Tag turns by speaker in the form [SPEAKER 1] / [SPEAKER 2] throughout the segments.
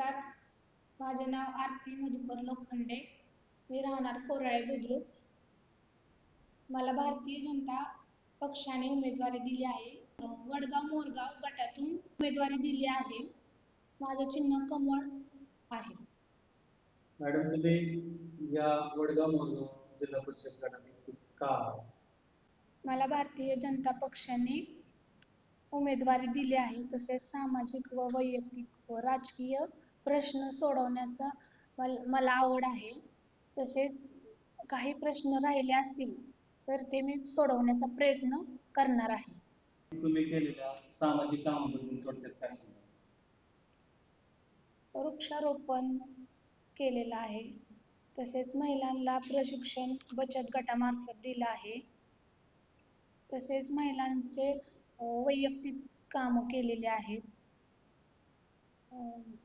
[SPEAKER 1] नमस्कार. माझे नाव आरती मधुकर लोखंडे. मी राहणार कोराळे बुद्रुक. मला भारतीय जनता पक्षाने उमेदवारी दिली आहे. वडगाव मोरगाव गटातून उमेदवारी दिली आहे. माझं चिन्ह कमळ आहे.
[SPEAKER 2] मॅडम तुम्ही या वडगाव मोरगाव जिल्हा परिषद गटात इच्छुक का?
[SPEAKER 1] मला भारतीय जनता पक्षाने उमेदवारी दिली आहे. तसेच सामाजिक व वैयक्तिक व राजकीय प्रश्न सोडवण्याचा मल मला आवड आहे. तसेच काही प्रश्न राहिले असतील तर ते मी सोडवण्याचा प्रयत्न करणार आहे.
[SPEAKER 2] तुम्ही केलेल्या सामाजिक कामाबद्दल थोडक्यात काय सांगाल?
[SPEAKER 1] वृक्षारोपण केलेलं आहे. तसेच महिलांना प्रशिक्षण बचत गटामार्फत दिलं आहे. तसेच महिलांचे वैयक्तिक कामं केलेले आहेत.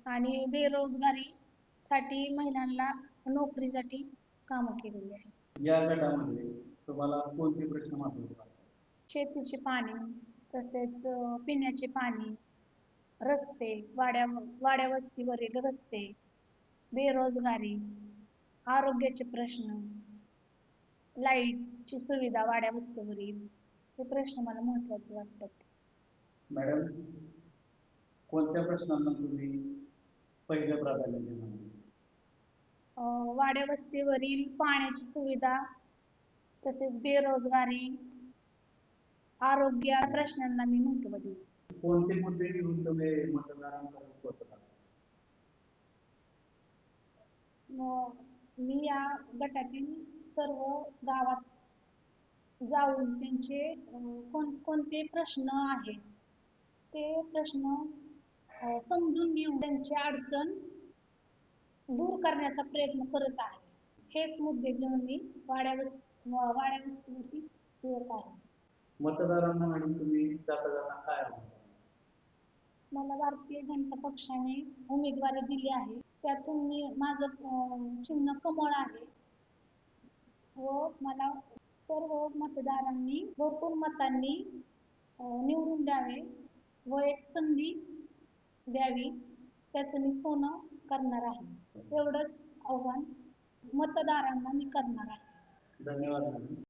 [SPEAKER 1] आणि बेरोजगारीसाठी महिलांना नोकरीसाठी कामं केलेली आहेत.
[SPEAKER 2] या गटामध्ये तुम्हाला कोणते प्रश्न महत्त्वाचे
[SPEAKER 1] शेतीचे पाणी तसेच अं, पिण्याचे पाणी रस्ते वाड्या वाड्या वस्तीवरील रस्ते बेरोजगारी आरोग्याचे प्रश्न लाईटची सुविधा वाड्या वस्तीवरील हे प्रश्न मला महत्त्वाचे वाटतात.
[SPEAKER 2] मॅडम कोणत्या प्रश्नांना तुम्ही पहिलं प्राधान्य देणार?
[SPEAKER 1] अं, वाड्या वस्तीवरील पाण्याची सुविधा तसेच बेरोजगारी आरोग्य या प्रश्नांना मी महत्त्व देईन.
[SPEAKER 2] कोणते मुद्दे घेऊन तुम्ही मतदारांपर्यंत पोहोचत आहात?
[SPEAKER 1] मग मी या गटातील सर्व गावात जाऊन त्यांचे अं, कोण कोणते प्रश्न आहेत? ते प्रश्न समजून घेऊन त्यांची अडचण दूर करण्याचा प्रयत्न करत आहे. हेच मुद्दे घेऊन मी वाड्या वाड्या वस्तीवरती फिरत आहे.
[SPEAKER 2] मतदारांना मॅडम तुम्ही जाता जाता काय?
[SPEAKER 1] मला भारतीय जनता पक्षाने उमेदवारी दिली आहे. त्यातून मी माझं चिन्ह कमळ आहे. व मला सर्व मतदारांनी भरपूर मतांनी निवडून द्यावे. व एक संधी द्यावी त्याचं मी सोनं करणार आहे. एवढंच आव्हान मतदारांना मी करणार आहे.
[SPEAKER 2] धन्यवाद